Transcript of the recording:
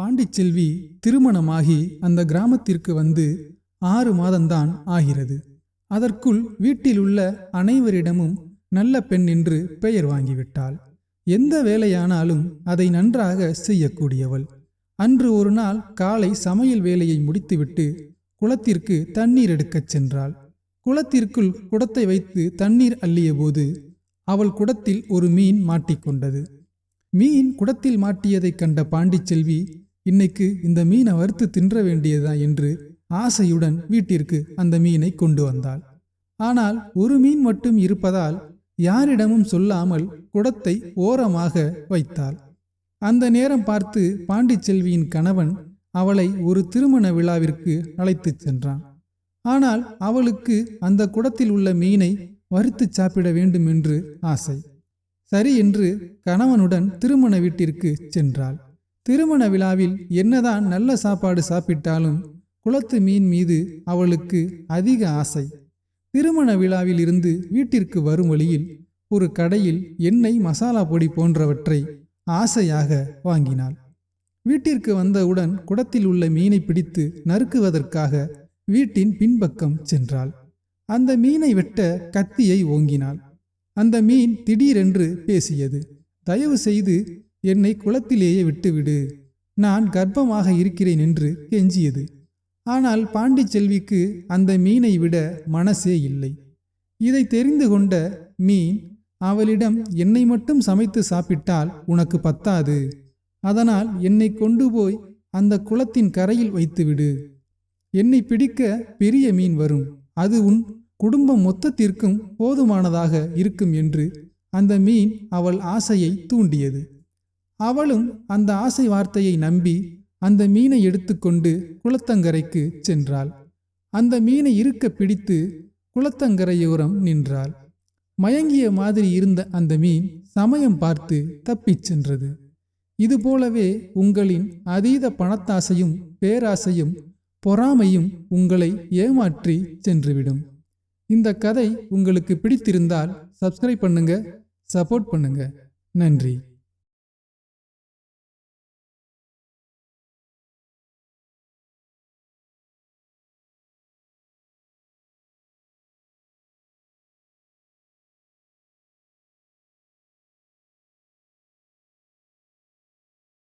பாண்டிச்செல்வி திருமணமாகி அந்த கிராமத்திற்கு வந்து ஆறு மாதம்தான் ஆகிறது. அதற்குள் வீட்டிலுள்ள அனைவரிடமும் நல்ல பெண் என்று பெயர் வாங்கிவிட்டாள். எந்த வேலையானாலும் அதை நன்றாக செய்யக்கூடியவள். அன்று ஒரு நாள் காலை சமையல் வேலையை முடித்துவிட்டு குளத்திற்கு தண்ணீர் எடுக்கச் சென்றாள். குளத்திற்குள் குடத்தை வைத்து தண்ணீர் அள்ளியபோது அவள் குடத்தில் ஒரு மீன் மாட்டிக்கொண்டது. மீன் குடத்தில் மாட்டியதைக் கண்ட பாண்டிச்செல்வி இன்னைக்கு இந்த மீனை வறுத்து தின்ற வேண்டியதா என்று ஆசையுடன் வீட்டிற்கு அந்த மீனை கொண்டு வந்தாள். ஆனால் ஒரு மீன் மட்டும் இருப்பதால் யாரிடமும் சொல்லாமல் குடத்தை ஓரமாக வைத்தாள். அந்த நேரம் பார்த்து பாண்டிச்செல்வியின் கணவன் அவளை ஒரு திருமண விழாவிற்கு அழைத்துச் சென்றான். ஆனால் அவளுக்கு அந்த குடத்தில் உள்ள மீனை வறுத்து சாப்பிட வேண்டும் என்று ஆசை. சரி என்று கணவனுடன் திருமண வீட்டிற்கு சென்றாள். திருமண விழாவில் என்னதான் நல்ல சாப்பாடு சாப்பிட்டாலும் குளத்து மீன் மீது அவளுக்கு அதிக ஆசை. திருமண விழாவில் இருந்து வீட்டிற்கு வரும் வழியில் ஒரு கடையில் எண்ணெய் மசாலா பொடி போன்றவற்றை ஆசையாக வாங்கினாள். வீட்டிற்கு வந்தவுடன் குடத்தில் உள்ள மீனை பிடித்து நறுக்குவதற்காக வீட்டின் பின்பக்கம் சென்றாள். அந்த மீனை வெட்ட கத்தியை ஓங்கினாள். அந்த மீன் திடீரென்று பேசியது. தயவு செய்து என்னை குளத்திலேயே விட்டுவிடு. நான் கர்ப்பமாக இருக்கிறேன் என்று கெஞ்சியது. ஆனால் பாண்டிச்செல்விக்கு அந்த மீனை விட மனசே இல்லை. இதை தெரிந்து கொண்ட மீன் அவளிடம் என்னை மட்டும் சமைத்து சாப்பிட்டால் உனக்கு பத்தாது. அதனால் என்னை கொண்டு போய் அந்த குளத்தின் கரையில் வைத்துவிடு. என்னை பிடிக்க பெரிய மீன் வரும். அது உன் குடும்பம் மொத்தத்திற்கும் போதுமானதாக இருக்கும் என்று அந்த மீன் அவள் ஆசையை தூண்டியது. அவளும் அந்த ஆசை வார்த்தையை நம்பி அந்த மீனை எடுத்துக்கொண்டு குளத்தங்கரைக்கு சென்றாள். அந்த மீனை இருக்க பிடித்து குளத்தங்கரையோரம் நின்றாள். மயங்கிய மாதிரி இருந்த அந்த மீன் சமயம் பார்த்து தப்பிச் சென்றது. இதுபோலவே உங்களின் அதீத பணத்தாசையும் பேராசையும் பொறாமையும் உங்களை ஏமாற்றி சென்றுவிடும். இந்த கதை உங்களுக்கு பிடித்திருந்தால் சப்ஸ்கிரைப் பண்ணுங்க சப்போர்ட் பண்ணுங்க. நன்றி.